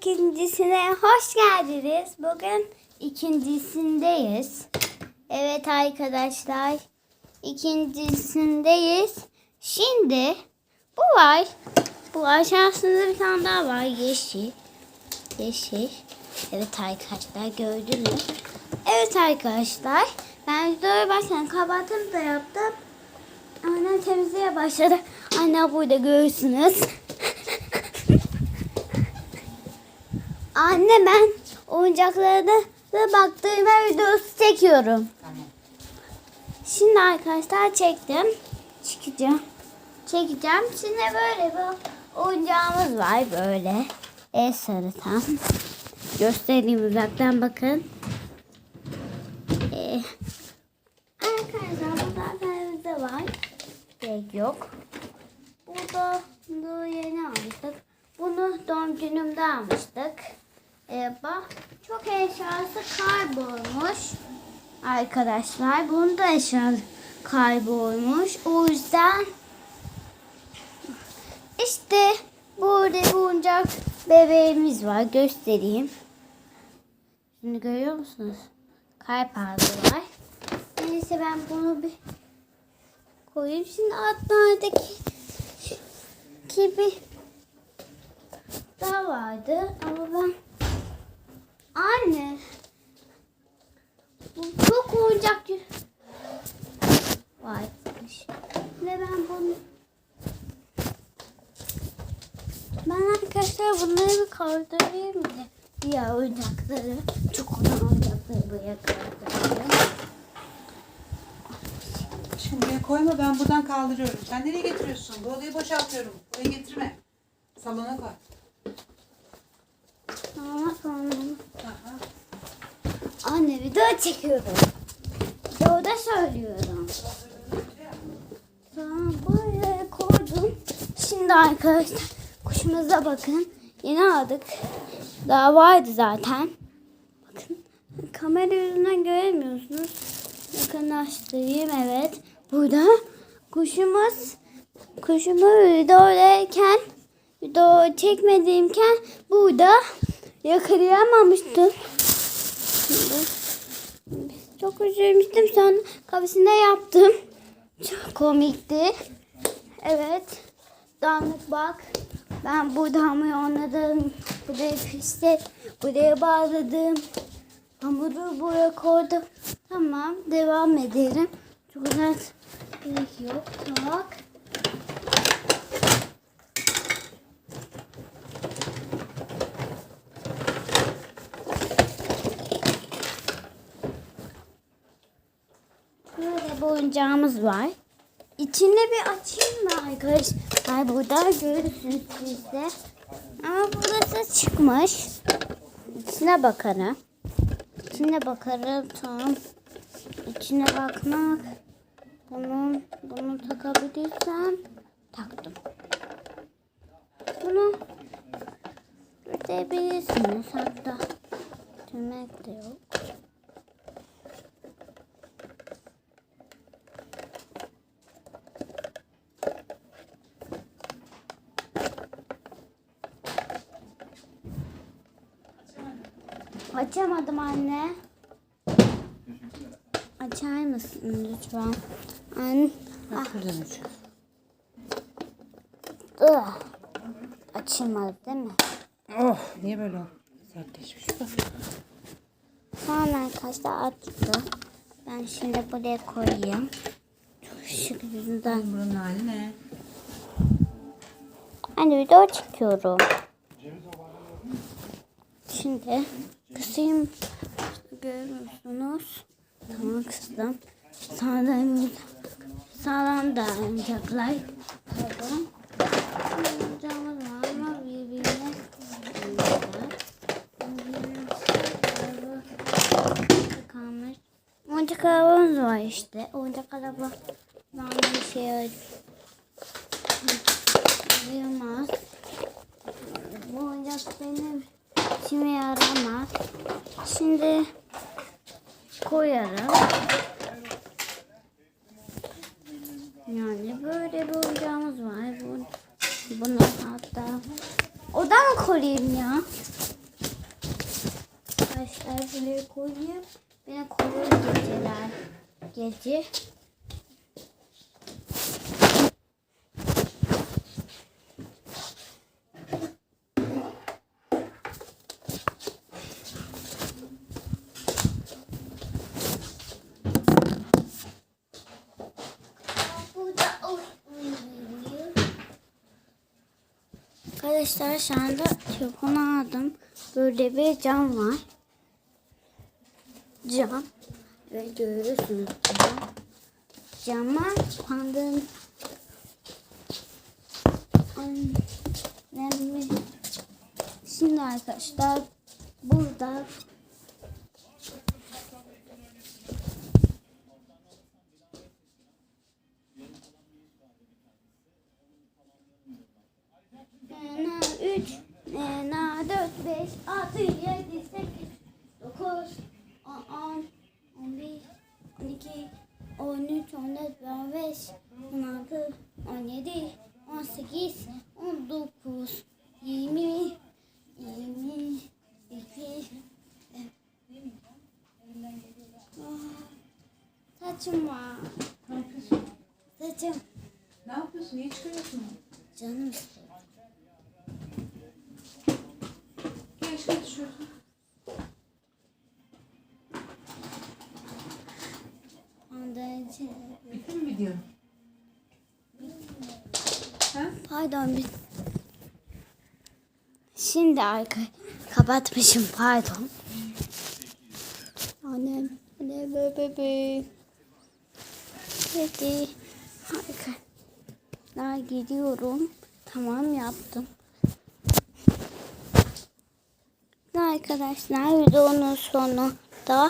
ikincisine hoş geldiniz. Bugün ikincisindeyiz. Evet arkadaşlar. ikincisindeyiz. Şimdi bu var. Bu aşağısında bir tane daha var. Yeşil. Yeşil. Evet arkadaşlar gördünüz. Evet arkadaşlar. Ben videoyu baştan kapattım da yaptım. Annem temizliğe başladı. Anne burada görürsünüz. Anne ben oyuncaklarına da baktığıma videosu çekiyorum. Şimdi arkadaşlar çektim. Çıkacağım. Çekeceğim. Şimdi böyle bir oyuncağımız var böyle. El sarıtan. Göstereyim uzaktan bakın. Ee, arkadaşlar burada evde var. Gerek yok. Burada bunu yeni almıştık. Bunu doğum günümde almıştık. Ee, bak çok eşyası kaybolmuş. Arkadaşlar bunun da eşyası kaybolmuş. O yüzden işte burada oyuncak bebeğimiz var. Göstereyim. Şimdi görüyor musunuz? Kalp ağzı var. Neyse ben bunu bir koyayım. Şimdi altlardaki gibi daha vardı ama ben anne bu çok oyuncak varmış ve ben bunu ben arkadaşlar bunları bir kaldırayım mı? Diğer oyuncakları çok olan oyuncakları buraya kaldırayım. Şimdi koyma ben buradan kaldırıyorum. Sen nereye getiriyorsun? Bu odayı boşaltıyorum. Buraya getirme. Salona koy. Ama sonra Aha. Anne video çekiyorum. Videoda söylüyorum. Tamam buraya koydum. Şimdi arkadaşlar kuşumuza bakın. Yeni aldık. Daha vardı zaten. Bakın kamera yüzünden göremiyorsunuz. Yakınlaştırayım evet. Burada kuşumuz kuşumu videodayken video çekmediğimken burada yakalayamamıştım. Çok üzülmüştüm. Sonra kafesinde yaptım. Çok komikti. Evet. Dağınık bak. Ben burada hamur oynadım. Buraya piste. Buraya bağladım. Hamuru buraya koydum. Tamam. Devam edelim. Çok güzel. Gerek yok. Bak. Böyle bir oyuncağımız var. İçinde bir açayım mı arkadaşlar? Burada görürsünüz siz de. Ama burası çıkmış. İçine bakarım. İçine bakarım tamam. İçine bakmak. Bunu, bunu takabilirsem taktım. Bunu götürebilirsiniz hatta. Tümek de yok. Açamadım anne. Açar mısın lütfen? Anne. Bak aç. Ugh. Açılmadı değil mi? Oh niye böyle? Sertleşmiş bu. Tamam arkadaşlar açtı. Ben şimdi buraya koyayım. Çok şık yüzünden. Buranın hali ne? Hani video çekiyorum. Şimdi kısayım. Görüyorsunuz. Tamam kıstım. Sağlam, sağlam da oyuncaklar. Pardon. Oyuncağımız var ama birbirine kalmış. Oyuncak arabamız var işte. Oyuncak araba. Ben bir şey koyayım ya? Arkadaşlar buraya koyayım. Beni koyuyor geceler. Gece. Arkadaşlar şu anda telefonu aldım. Böyle bir cam var. Cam. Ve görüyorsunuz cam. Cama pandın yani Şimdi arkadaşlar burada 3, Nena 4, 5, 6, 7, 8, 9, 10, 11, 12, 13, 14, 15, 16, 17, 18, 19, 20, 22, Saçım var. Ne yapıyorsun? Saçım. Ne yapıyorsun? Niye çıkarıyorsun? Canım istiyor. Şuraya tişörtün. Ondan için. Bitti mi video? Ha? Pardon bir. Şimdi arka kapatmışım pardon. Annem, anne be bebe. Peki. Harika. Daha gidiyorum. Tamam yaptım. Arkadaşlar. Videonun sonunda